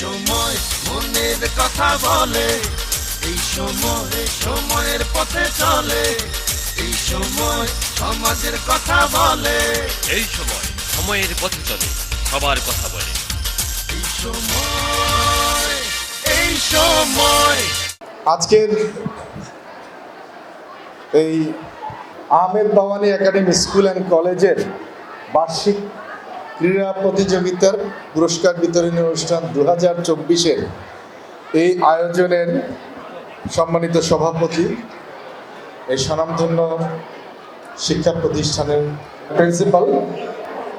সময় মনের কথা বলে এই সময় সময়ের পথে চলে এই সময় সমাজের কথা বলে। এই সময় সময়ের পথে চলে সবার কথা বলে। এই সময় এই সময়। আজকের এই Ahmed Bawani academy school and কলেজের বার্ষিক ক্রীড়া প্রতিযোগিতার পুরস্কার বিতরণী অনুষ্ঠান দু হাজার চব্বিশের এই আয়োজনের সম্মানিত সভাপতি, এই স্বনামধন্য শিক্ষা প্রতিষ্ঠানের প্রিন্সিপাল,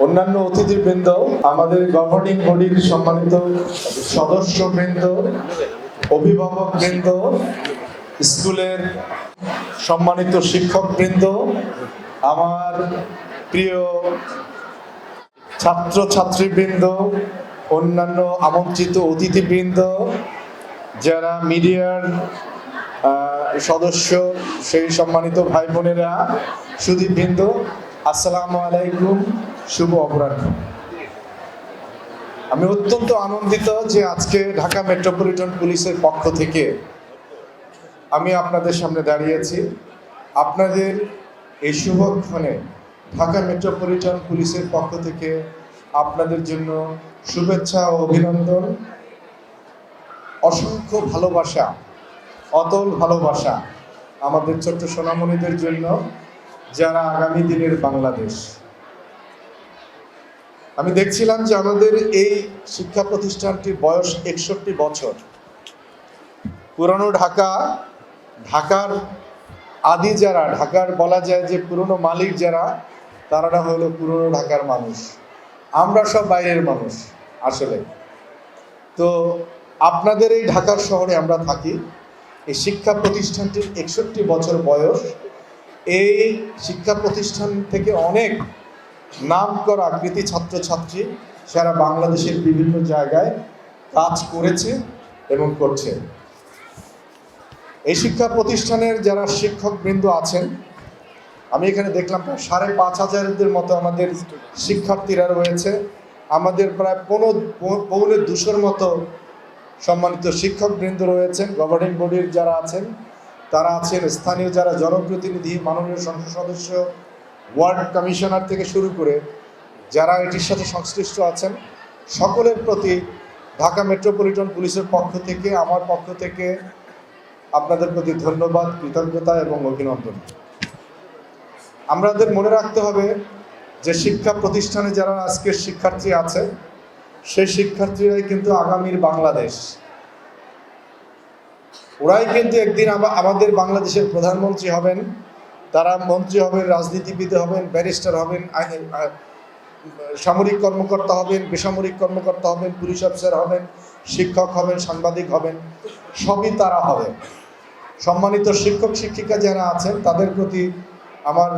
অন্যান্য অতিথিবৃন্দ, আমাদের গভর্নিং বডির সম্মানিত সদস্যবৃন্দ, অভিভাবকবৃন্দ, স্কুলের সম্মানিত শিক্ষকবৃন্দ, আমার প্রিয় ছাত্র ছাত্রীবৃন্দ অন্যান্য আমন্ত্রিত অতিথিবৃন্দ, যারা মিডিয়ার সদস্য, সেই সম্মানিত ভাই বোনেরা সুদীপবৃন্দ, আসসালামু আলাইকুম, শুভ অপরাহ্ন। আমি অত্যন্ত আনন্দিত যে আজকে ঢাকা মেট্রোপলিটন পুলিশের পক্ষ থেকে আমি আপনাদের সামনে দাঁড়িয়েছি। আপনাদের এই শুভক্ষণে ঢাকা মেট্রোপলিটন পুলিশের পক্ষ থেকে আপনাদের জন্য শুভেচ্ছা ও অভিনন্দন। অসংখ্য ভালোবাসা, অতল ভালোবাসা আমাদের ছোট্ট সোনামণিদের জন্য, যারা আগামী দিনের বাংলাদেশ। আমি দেখছিলাম যে আমাদের এই শিক্ষা প্রতিষ্ঠানটির বয়স একষট্টি বছর। পুরনো ঢাকা, ঢাকার আদি যারা, ঢাকার বলা যায় যে পুরনো মালিক যারা তারা হলো পুরনো ঢাকার মানুষ। আমরা সব বাইরের মানুষ, আসলে। তো আপনাদের এই ঢাকার শহরে আমরা থাকি। এই শিক্ষা প্রতিষ্ঠানটির একষট্টি বছর বয়স। এই শিক্ষা প্রতিষ্ঠান থেকে অনেক নাম করা কৃতি ছাত্রছাত্রী সারা বাংলাদেশের বিভিন্ন জায়গায় কাজ করেছে এবং করছে। এই শিক্ষা প্রতিষ্ঠানের যারা শিক্ষকবৃন্দ আছেন আমি এখানে দেখলাম প্রায় সাড়ে পাঁচ হাজারদের মতো আমাদের শিক্ষার্থীরা রয়েছে। আমাদের প্রায় পৌনো পৌনে দুশোর মতো সম্মানিত শিক্ষকবৃন্দ রয়েছেন গভর্নিং বডির যারা আছেন, তারা আছেন স্থানীয় যারা জনপ্রতিনিধি, মাননীয় সংসদ সদস্য, ওয়ার্ড কমিশনার থেকে শুরু করে যারা এটির সাথে সংশ্লিষ্ট আছেন, সকলের প্রতি ঢাকা মেট্রোপলিটন পুলিশের পক্ষ থেকে, আমার পক্ষ থেকে আপনাদের প্রতি ধন্যবাদ, কৃতজ্ঞতা এবং অভিনন্দন। আমাদের মনে রাখতে হবে যে শিক্ষা প্রতিষ্ঠানে যারা আজকের শিক্ষার্থী আছে, সেই শিক্ষার্থীরাই কিন্তু আগামীর বাংলাদেশ। ওরাই কিন্তু একদিন আমাদের বাংলাদেশের প্রধানমন্ত্রী হবেন, তারা মন্ত্রী হবেন, রাজনীতিবিদ হবেন, ব্যারিস্টার হবেন সামরিক কর্মকর্তা হবেন, বেসামরিক কর্মকর্তা হবেন, পুলিশ অফিসার হবেন, শিক্ষক হবেন, সাংবাদিক হবেন, সবই তারা হবে। সম্মানিত শিক্ষক, শিক্ষিকা যারা আছেন, তাদের প্রতি আমার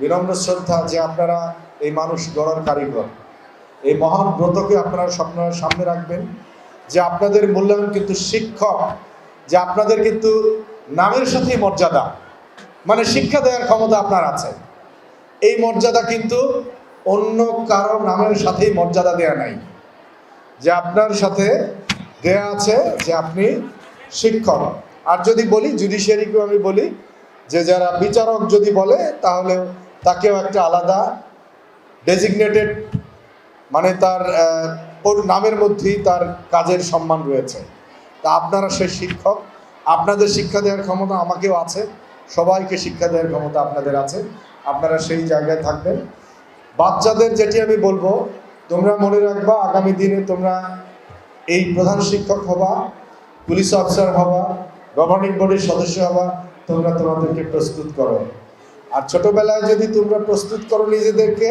বিনম্র শ্রদ্ধা যে আপনারা এই মানুষ গড়ার কারিগর। এই মহান ব্রতকে আপনারা স্বপ্নের সামনে রাখবেন যে আপনাদের মূল্যায়ন কিন্তু শিক্ষক, যে আপনাদের কিন্তু নামের সাথেই মর্যাদা মানে শিক্ষা দেওয়ার ক্ষমতা আপনার আছে। এই মর্যাদা কিন্তু অন্য কারও নামের সাথেই মর্যাদা দেয়া নাই। যে আপনার সাথে দেয়া আছে যে আপনি শিক্ষক। আর যদি বলি জুডিশিয়ারিকেও আমি বলি যে যারা বিচারক যদি বলে তাহলে তাকেও একটা আলাদা ডেজিগনেটেড মানে তার ওর নামের মধ্যেই তার কাজের সম্মান রয়েছে। তা আপনারা সেই শিক্ষক, আপনাদের শিক্ষা দেওয়ার ক্ষমতা আমাকেও আছে, সবাইকে শিক্ষা দেওয়ার ক্ষমতা আপনাদের আছে, আপনারা সেই জায়গায় থাকবেন। বাচ্চাদের যেটি আমি বলব, তোমরা মনে রাখবা, আগামী দিনে তোমরা এই প্রধান শিক্ষক হবা, পুলিশ অফিসার হবা গভর্নিং বডির সদস্য হবা, তোমরা তোমাদেরকে প্রস্তুত করো। আর ছোটবেলায় যদি তোমরা প্রস্তুত করো নিজেদেরকে,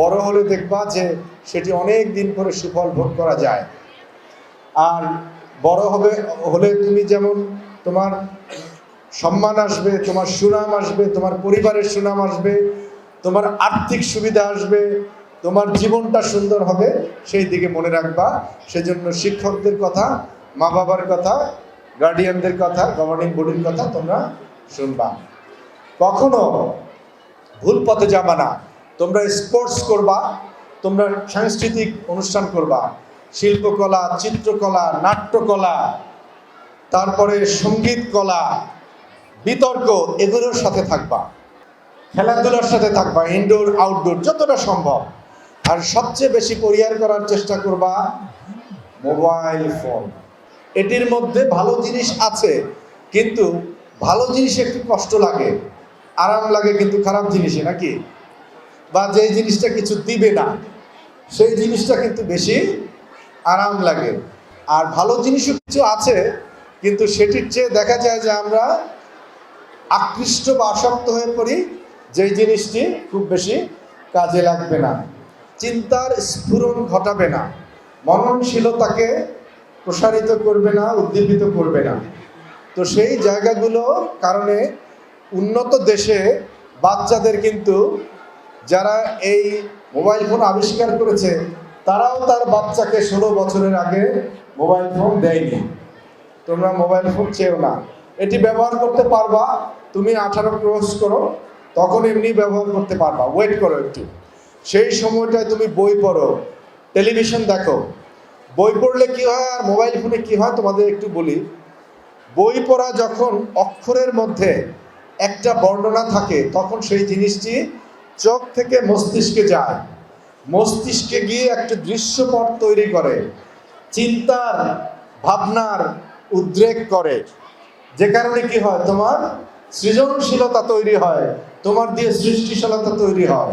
বড় হলে দেখবা যে সেটি অনেক দিন পরে সুফল ভোগ করা যায়। আর বড় হবে, হলে তুমি যেমন তোমার সম্মান আসবে, তোমার সুনাম আসবে, তোমার পরিবারের সুনাম আসবে, তোমার আর্থিক সুবিধা আসবে, তোমার জীবনটা সুন্দর হবে, সেই দিকে মনে রাখবা। সেজন্য শিক্ষকদের কথা মা বাবার কথা গার্ডিয়ানদের কথা গভর্নিং বডির কথা তোমরা শুনবা। কখনো ভুল পথে যাবা না। তোমরা স্পোর্টস করবা, তোমরা সাংস্কৃতিক অনুষ্ঠান করবা, শিল্পকলা, চিত্রকলা, নাট্যকলা, তারপরে সংগীত কলা, বিতর্ক, এগুলোর সাথে থাকবা। খেলাধুলার সাথে থাকবা ইনডোর আউটডোর যতটা সম্ভব। আর সবচেয়ে বেশি পরিহার করার চেষ্টা করবা মোবাইল ফোন এটির মধ্যে ভালো জিনিস আছে, কিন্তু ভালো জিনিস একটু কষ্ট লাগে। আরাম লাগে কিন্তু খারাপ জিনিসে নাকি? বা যে জিনিসটা কিছু দিবে না, সেই জিনিসটা কিন্তু বেশি আরাম লাগে। আর ভালো জিনিসও কিছু আছে, কিন্তু সেটির চেয়ে দেখা যায় যে আমরা আকৃষ্ট বা আসক্ত হয়ে পড়ি, যেই জিনিসটি খুব বেশি কাজে লাগবে না। চিন্তার স্ফুরণ ঘটাবে না, মননশীলতাকে প্রসারিত করবে না, উদ্দীপিত করবে না। তো সেই জায়গাগুলো কারণে উন্নত দেশে বাচ্চাদের কিন্তু যারা এই মোবাইল ফোন আবিষ্কার করেছে, তারাও তার বাচ্চাকে ষোলো বছরের আগে মোবাইল ফোন দেয়নি। তোমরা মোবাইল ফোন চেয়েও না। এটি ব্যবহার করতে পারবা, তুমি আঠারো ক্রস করো, তখন এমনি ব্যবহার করতে পারবা। ওয়েট করো একটু। সেই সময়টায় তুমি বই পড়ো, টেলিভিশন দেখো। বই পড়লে কি হয় আর মোবাইল ফোনে কি হয় তোমাদের একটু বলি। বই পড়া যখন অক্ষরের মধ্যে একটা বর্ণনা থাকে, তখন সেই জিনিসটি চোখ থেকে মস্তিষ্কে যায়। মস্তিষ্কে গিয়ে একটা দৃশ্যপট তৈরি করে, চিন্তার ভাবনার উদ্রেক করে। যে কারণে কি হয়? তোমার সৃজনশীলতা তৈরি হয়, তোমার দিয়ে সৃষ্টিশীলতা তৈরি হয়।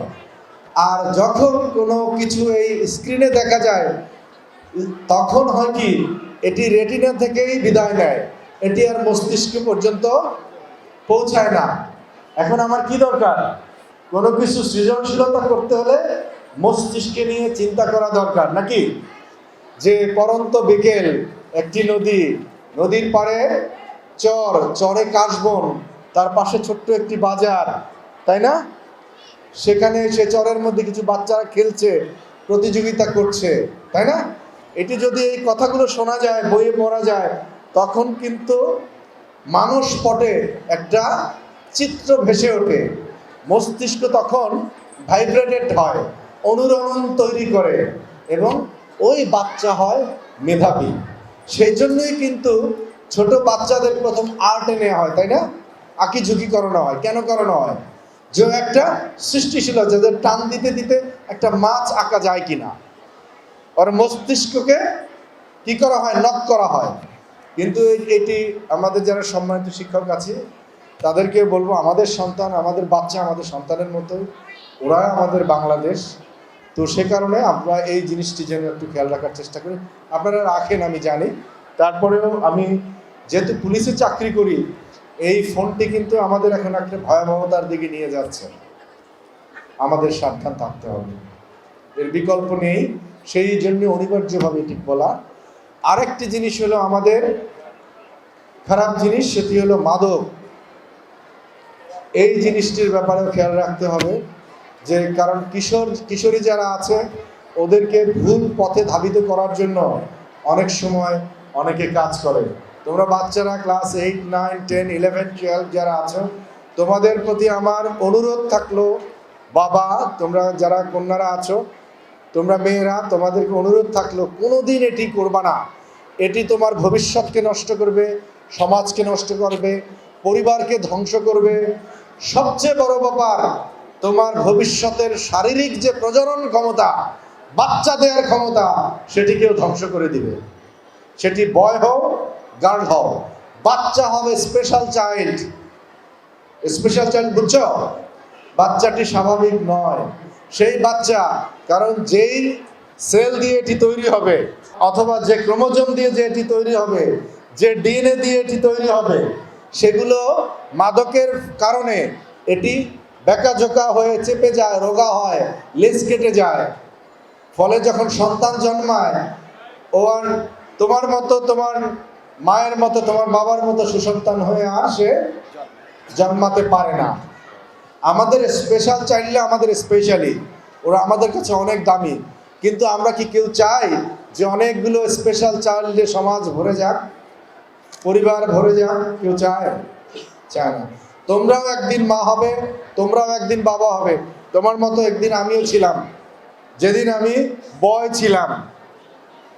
আর যখন কোনো কিছু এই স্ক্রিনে দেখা যায়, তখন হয় কি? এটি রেটিনা থেকেই বিদায় নেয়। এটি আর মস্তিষ্ক পর্যন্ত পৌঁছায় না। এখন আমার কি দরকার? কোনো কিছু সৃজনশীলতা করতে হলে মস্তিষ্কে নিয়ে চিন্তা করা দরকার, নাকি? যে পরন্ত বিকেল, একটি নদী, নদীর পাড়ে চর, চরে কাশবন, তার পাশে ছোট্ট একটি বাজার, তাই না? সেখানে সে চরের মধ্যে কিছু বাচ্চারা খেলছে, প্রতিযোগিতা করছে, তাই না? এটি যদি এই কথাগুলো শোনা যায়, বইয়ে পড়া যায়, তখন কিন্তু মানুষ পটে একটা চিত্র ভেসে ওঠে। মস্তিষ্ক তখন ভাইব্রেটেড হয়, অনুরণন তৈরি করে এবং ওই বাচ্চা হয় মেধাবী। সেই জন্যই কিন্তু ছোট বাচ্চাদের প্রথম আর্টে নেওয়া হয়, তাই না? আঁকি ঝুঁকি করানো হয়। কেন করানো হয়? যে একটা সৃষ্টিশীল যাদের টান দিতে দিতে একটা মাছ আঁকা যায় কিনা। ওর মস্তিষ্ককে কি করা হয়? নক করা হয়। কিন্তু এটি আমাদের যারা সম্মানিত শিক্ষক আছে, তাদেরকে বলব আমাদের সন্তান, আমাদের বাচ্চা, আমাদের সন্তানের মতো, ওরা আমাদের বাংলাদেশ। তো সে কারণে আমরা এই জিনিসটি যেন একটু খেয়াল রাখার চেষ্টা করি। আপনারা রাখেন, আমি জানি। তারপরেও আমি যেহেতু পুলিশে চাকরি করি, এই ফোনটি কিন্তু আমাদের এখন একটা ভয়াবহতার দিকে নিয়ে যাচ্ছে। আমাদের সাবধান থাকতে হবে। এর বিকল্প নেই। সেই জন্য অনিবার্যভাবে এটি বলা আরেকটি জিনিস হলো আমাদের খারাপ জিনিস, সেটি হলো মাদক। এই জিনিসটির ব্যাপারেও খেয়াল রাখতে হবে যে, কারণ কিশোর, কিশোরী যারা আছে, ওদেরকে ভুল পথে ধাবিত করার জন্য অনেক সময় অনেকে কাজ করে। তোমরা বাচ্চারা class eight, nine, ten, eleven, twelve যারা আছো, তোমাদের প্রতি আমার অনুরোধ থাকল, বাবা, তোমরা যারা কন্যারা আছো তোমরা মেয়েরা, তোমাদেরকে অনুরোধ থাকল, কোনোদিন এটি করবা না। এটি তোমার ভবিষ্যৎকে নষ্ট করবে, সমাজকে নষ্ট করবে, পরিবারকে ধ্বংস করবে। সবচেয়ে বড় ব্যাপার, তোমার ভবিষ্যতের শারীরিক যে প্রজনন ক্ষমতা, বাচ্চা দেওয়ার ক্ষমতা, সেটিকেও ধ্বংস করে দিবে। সেটি বয় হোক গার্ল হোক, বাচ্চা হবে স্পেশাল চাইল্ড স্পেশাল চাইল্ড বুঝছ? বাচ্চাটি স্বাভাবিক নয়। সেই বাচ্চা, কারণ যেই সেল দিয়ে এটি তৈরি হবে, অথবা যে ক্রোমোজোম দিয়ে যে এটি তৈরি হবে, যে ডিএনএ দিয়ে এটি তৈরি হবে, সেগুলো মাদকের কারণে এটি বেকাঝোকা হয়ে চেপে যায়, রোগা হয়, লেজ কেটে যায়। ফলে যখন সন্তান জন্মায়, ও আর তোমার মতো, তোমার মায়ের মতো, তোমার বাবার মতো সুসন্তান হয়ে আর সে জন্মাতে পারে না। আমাদের স্পেশাল চাইল্ডে আমাদের স্পেশালি ওরা আমাদের কাছে অনেক দামি। কিন্তু আমরা কি কেউ চাই যে অনেকগুলো স্পেশাল চাইল্ডে সমাজ ভরে যাক? পরিবার ভরে যাক? কেউ চায়? চায় না। তোমরাও একদিন মা হবে, তোমরাও একদিন বাবা হবে। তোমার মতো একদিন আমিও ছিলাম। যেদিন আমি বয় ছিলাম।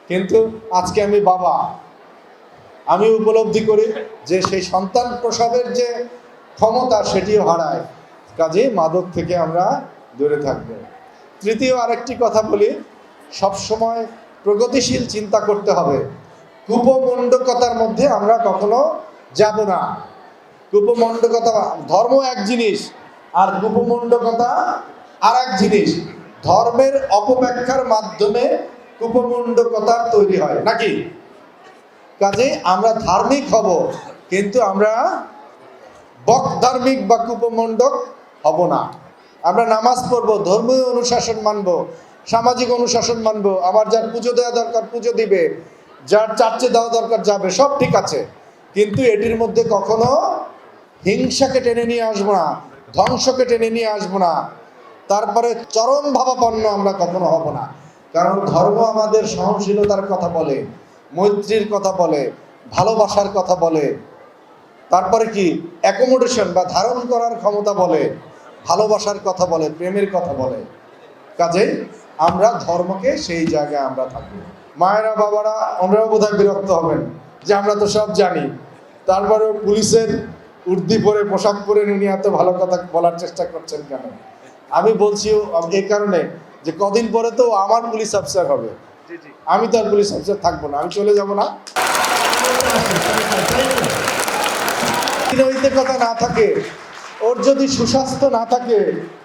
কিন্তু আজকে আমি বাবা। আমি উপলব্ধি করি যে সেই সন্তান প্রসবের যে ক্ষমতা, সেটিও হারায়। কাজে মাদক থেকে আমরা দূরে থাকব। তৃতীয় আরেকটি কথা বলি, সবসময় প্রগতিশীল চিন্তা করতে হবে। কুপমণ্ডকতার মধ্যে আমরা কখনো যাব না। কুপমণ্ডকতা ধর্ম এক জিনিস, আর কুপমণ্ডকতা আর এক জিনিস। ধর্মের অপব্যাখ্যার মাধ্যমে কুপমণ্ডকতা তৈরি হয়, নাকি? কাজে আমরা ধার্মিক হব, কিন্তু আমরা বক ধার্মিক বা কুপমণ্ডক হব না। আমরা নামাজ পড়ব, ধর্মীয় অনুশাসন মানব, সামাজিক অনুশাসন মানব। আমার যার পুজো দেওয়া দরকার, পুজো দিবে। যার চার্চে দেওয়া দরকার, যাবে। সব ঠিক আছে। কিন্তু এটির মধ্যে কখনো হিংসাকে টেনে নিয়ে আসব না, ধ্বংসকে টেনে নিয়ে আসব না। তারপরে চরম ভাবাপন্ন আমরা কখনো হব না। কারণ ধর্ম আমাদের সহনশীলতার কথা বলে, মৈত্রীর কথা বলে, ভালোবাসার কথা বলে। তারপরে কি? অ্যাকোমোডেশন বা ধারণ করার ক্ষমতা বলে। ভালোবাসার কথা বলে প্রেমের কথা বলে কাজে আমরা ধর্মকে সেই জায়গায় আমরা থাকব মায়েরা, বাবারা, ওনারাও বোধহয় বিরক্ত হবেন যে আমরা তো সব জানি। তারপরেও পুলিশের উর্দি পরে পোশাক পরে উনি এত ভালো কথা বলার চেষ্টা করছেন কেন? আমি বলছি এই কারণে যে কদিন পরে তো আমার পুলিশ অফিসার হবে। আমি তো আর পুলিশ অফিসার থাকব না, আমি চলে যাব না। কথা না থাকে ওর যদি সুস্বাস্থ্য না থাকে,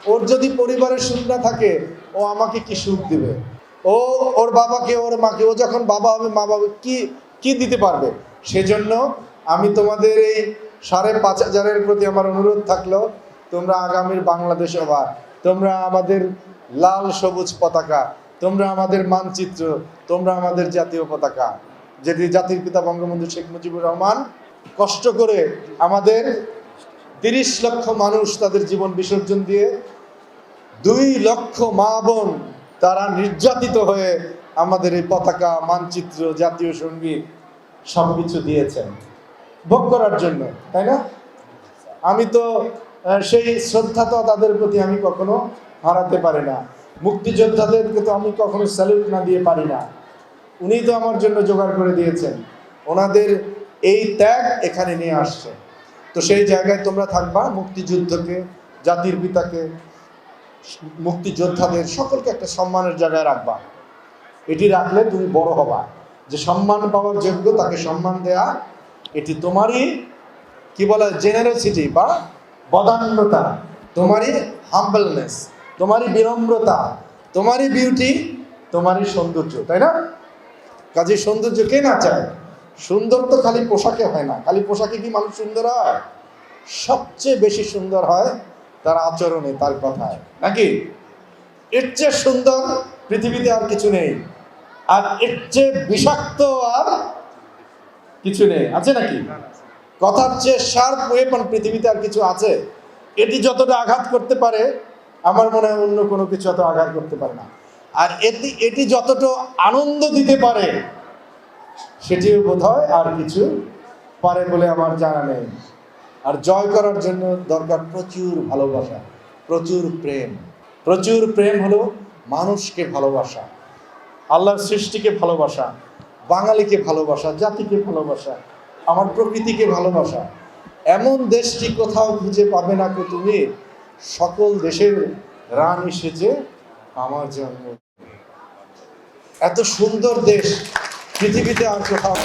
ওর যদি পরিবারের সুখ না থাকে, ও আমাকে কি সুখ দিবে? ও ওর বাবাকে, ওর মাকে, ও যখন বাবা হবে, মা বাবা কি কি দিতে পারবে? সেজন্য আমি তোমাদের এই সাড়ে পাঁচ হাজারের প্রতি আমার অনুরোধ থাকল, তোমরা আগামীর বাংলাদেশ হবা তোমরা আমাদের লাল সবুজ পতাকা, তোমরা আমাদের মানচিত্র, তোমরা আমাদের জাতীয় পতাকা। যেটি জাতির পিতা বঙ্গবন্ধু শেখ মুজিবুর রহমান কষ্ট করে আমাদের তিরিশ লক্ষ মানুষ তাদের জীবন বিসর্জন দিয়ে দুই লক্ষ মা বোন তারা নির্যাতিত হয়ে আমাদের এই পতাকা, মানচিত্র, জাতীয় সংগীত সব কিছু দিয়েছেন। ভোগ করার জন্য, তাই না? আমি তো সেই শ্রদ্ধা তো তাদের প্রতি আমি কখনো হারাতে পারি না। মুক্তিযোদ্ধাদেরকে তো আমি কখনো স্যালুট না দিয়ে পারি না। উনি তো আমার জন্য জোগাড় করে দিয়েছেন। ওনাদের এই ত্যাগ এখানে নিয়ে আসছে। তো সেই জায়গায় তোমরা থাকবা মুক্তিযুদ্ধকে, জাতির পিতাকে, মুক্তিযোদ্ধাদের সকলকে একটা সম্মানের জায়গায় রাখবা। এটি রাখলে তুমি বড় হবা। যে সম্মান পাওয়ার যোগ্য তাকে সম্মান দেয়া, এটি তোমারই কি বলে জেনারেসিটি বা বদান্যতা, তোমারই হাম্বলনেস তোমারই বিনম্রতা, তোমারই বিউটি তোমারই সৌন্দর্য, তাই না? কাজে সৌন্দর্য কে না চায়? সুন্দর তো খালি পোশাকে হয় না, খালি পোশাকে কি মানুষ সুন্দর হয়? সবচেয়ে বেশি সুন্দর হয় তার আচরণে, তার কথায়। নাকি? এর চেয়ে সুন্দর পৃথিবীতে আর কিছু নেই, আর এর চেয়ে বিষাক্ত আর কিছু নেই। আছে নাকি? কথার চেয়ে শার্প ওয়েপন পৃথিবীতে আর কিছু আছে? এটি যতটা আঘাত করতে পারে, আমার মনে হয় অন্য কোনো কিছু অত আঘাত করতে পারে না। আর এটি এটি যতটা আনন্দ দিতে পারে সেটিও বোধ হয় আর কিছু পারে বলে আমার জানা নেই। আর জয় করার জন্য দরকার প্রচুর ভালোবাসা, প্রচুর প্রেম। প্রচুর প্রেম হলো মানুষকে ভালোবাসা, আল্লাহর সৃষ্টিকে ভালোবাসা, বাঙালিকে ভালোবাসা, জাতিকে ভালোবাসা, আমার প্রকৃতিকে ভালোবাসা। এমন দেশটি কোথাও খুঁজে পাবে না কো তুমি, সকল দেশের রান সেজে আমার জন্য এত সুন্দর দেশ পৃথিবীতে আর কোথাও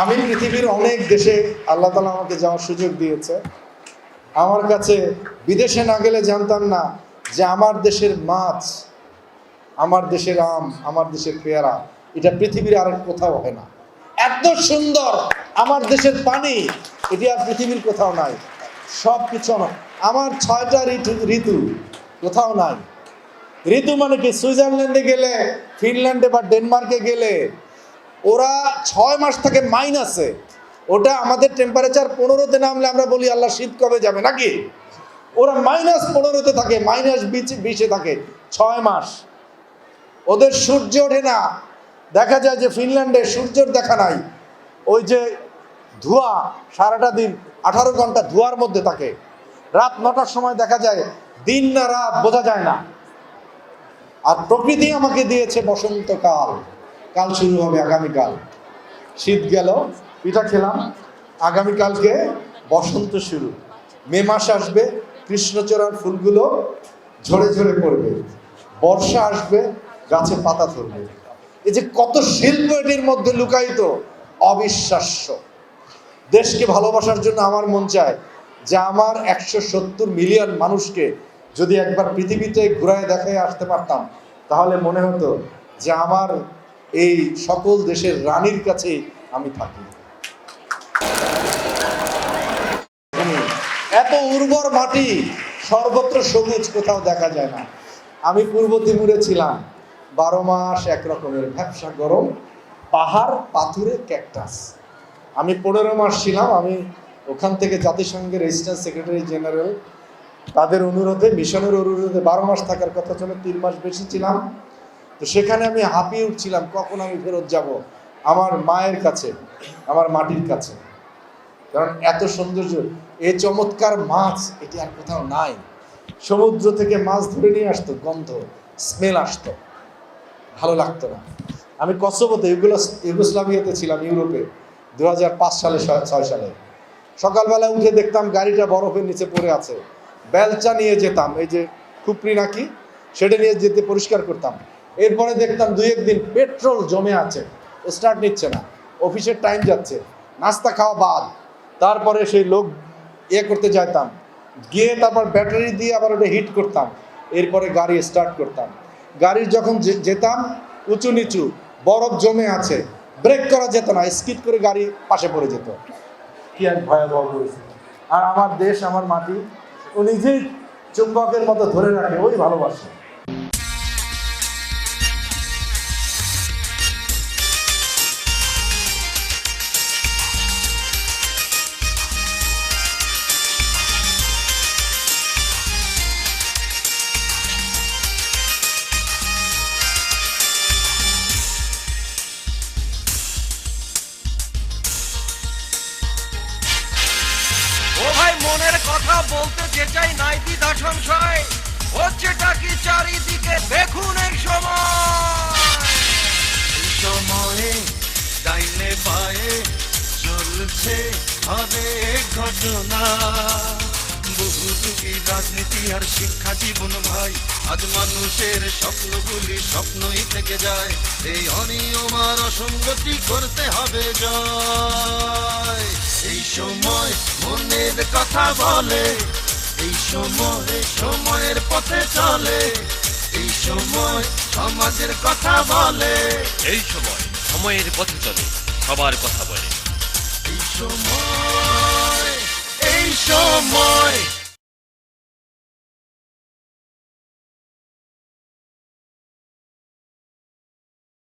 আমি পৃথিবীর অনেক দেশে আল্লাহ তালা আমাকে যাওয়ার সুযোগ দিয়েছে। আমার কাছে বিদেশে না গেলে জানতাম না যে আমার দেশের মাছ, আমার দেশের আম, আমার দেশের পেয়ারা, এটা পৃথিবীর আর কোথাও হয় না। এত সুন্দর আমার দেশের পানি, এটি আর পৃথিবীর কোথাও নাই। সব কিছু আমার ছয়টা ঋতু ঋতু কোথাও নাই। ঋতু মানে কি সুইজারল্যান্ডে গেলে, ফিনল্যান্ডে বা ডেনমার্কে গেলে, ওরা ছয় মাস থাকে মাইনাসে ওটা আমাদের টেম্পারেচার পনেরোতে নামলে আমরা বলি, আল্লাহ, শীত কবে যাবে? নাকি? ওরা মাইনাস পনেরোতে থাকে মাইনাস বিশে থাকে, ছয় মাস। ওদের সূর্য ওঠে না। দেখা যায় যে ফিনল্যান্ডে সূর্যের দেখা নাই। ওই যে ধোঁয়া, সারাটা দিন, আঠারো ঘণ্টা ধোঁয়ার মধ্যে থাকে। রাত নটার সময় দেখা যায়, দিন না রাত বোঝা যায় না। আর প্রকৃতি আমাকে দিয়েছে বসন্তকাল। কাল শুরু হবে আগামীকাল। শীত গেল, পিঠা খেলাম। আগামীকালকে বসন্ত শুরু। মে মাস আসবে, কৃষ্ণচূড়ার ফুলগুলো ঝরে ঝরে পড়বে। বর্ষা আসবে, গাছে পাতা ধরবে। এই যে কত শিল্প এটির মধ্যে লুকায়িত, অবিশ্বাস্য। দেশকে ভালোবাসার জন্য আমার মন চায় যে আমার একশো সত্তর মিলিয়ন মানুষকে যদি একবার পৃথিবীতে ঘুরায় দেখায় আসতে পারতাম, তাহলে মনে হতো যে আমার এই সকল দেশের রানীর কাছেই আমি থাকি। এত উর্বর মাটি সর্বত্র সবুজ, কোথাও দেখা যায় না। আমি পূর্ব তিমুরে ছিলাম। বারো মাস এক রকমের ব্যবসা গরম, পাহাড়, পাথুরে, ক্যাকটাস। আমি পনেরো মাস ছিলাম। আমি ওখান থেকে জাতিসংঘের রেজিস্ট্যান্ট সেক্রেটারি জেনারেল তাদের অনুরোধে, মিশনের অনুরোধে বারো মাস থাকার কথা ছিল, তিন মাস বেশি ছিলাম। তো সেখানে আমি হাঁপিয়ে উঠছিলাম, কখন আমি ফেরত যাব? আমার মায়ের কাছে, আমার মাটির কাছে। কারণ এত সৌন্দর্য এই চমৎকার মাছ, এটি আর কোথাও নাই। সমুদ্র থেকে মাছ ধরে নিয়ে আসতো, গন্ধ, স্মেল আসতো। ভালো লাগতো না। আমি কসোবোতে ইউগুলো ইউগোস্লাভিয়াতে ছিলাম, ইউরোপে দুই হাজার পাঁচ সালে, ছয় সালে। সকালবেলা উঠে দেখতাম গাড়িটা বরফের নিচে পড়ে আছে। বেলচা নিয়ে যেতাম, এই যে খুপড়ি নাকি, সেটা নিয়ে যেতে পরিষ্কার করতাম। এরপরে দেখতাম দুই একদিন পেট্রোল জমে আছে স্টার্ট নিচ্ছে না, অফিসের টাইম যাচ্ছে, নাস্তা খাওয়া বাদ। তারপরে সেই লোক ইয়ে করতে যাইতাম, গিয়ে তারপর ব্যাটারি দিয়ে আবার ওটা হিট করতাম, এরপরে গাড়ি স্টার্ট করতাম। গাড়ির যখন যেতাম, উঁচু নিচু, বরফ জমে আছে ব্রেক করা যেত না স্কিড করে গাড়ি পাশে পড়ে যেত। কি এক ভয়াবহ পরিস্থিতি। আর আমার দেশ, আমার মাটি ও নিজেই চুম্বকের মতো ধরে রাখে ওই ভালোবাসে। আজ মানুষের স্বপ্নগুলি স্বপ্নই থেকে যায়। এই অনিয়ম আর অসঙ্গতি করতে হবে জয়। এই সময় মনের কথা বলে এই সময় সময়ের পথে চলে এই সময় সমাজের কথা বলে। এই সময় সময়ের পথে চলে সবার কথা বলে। এই সময় এই সময়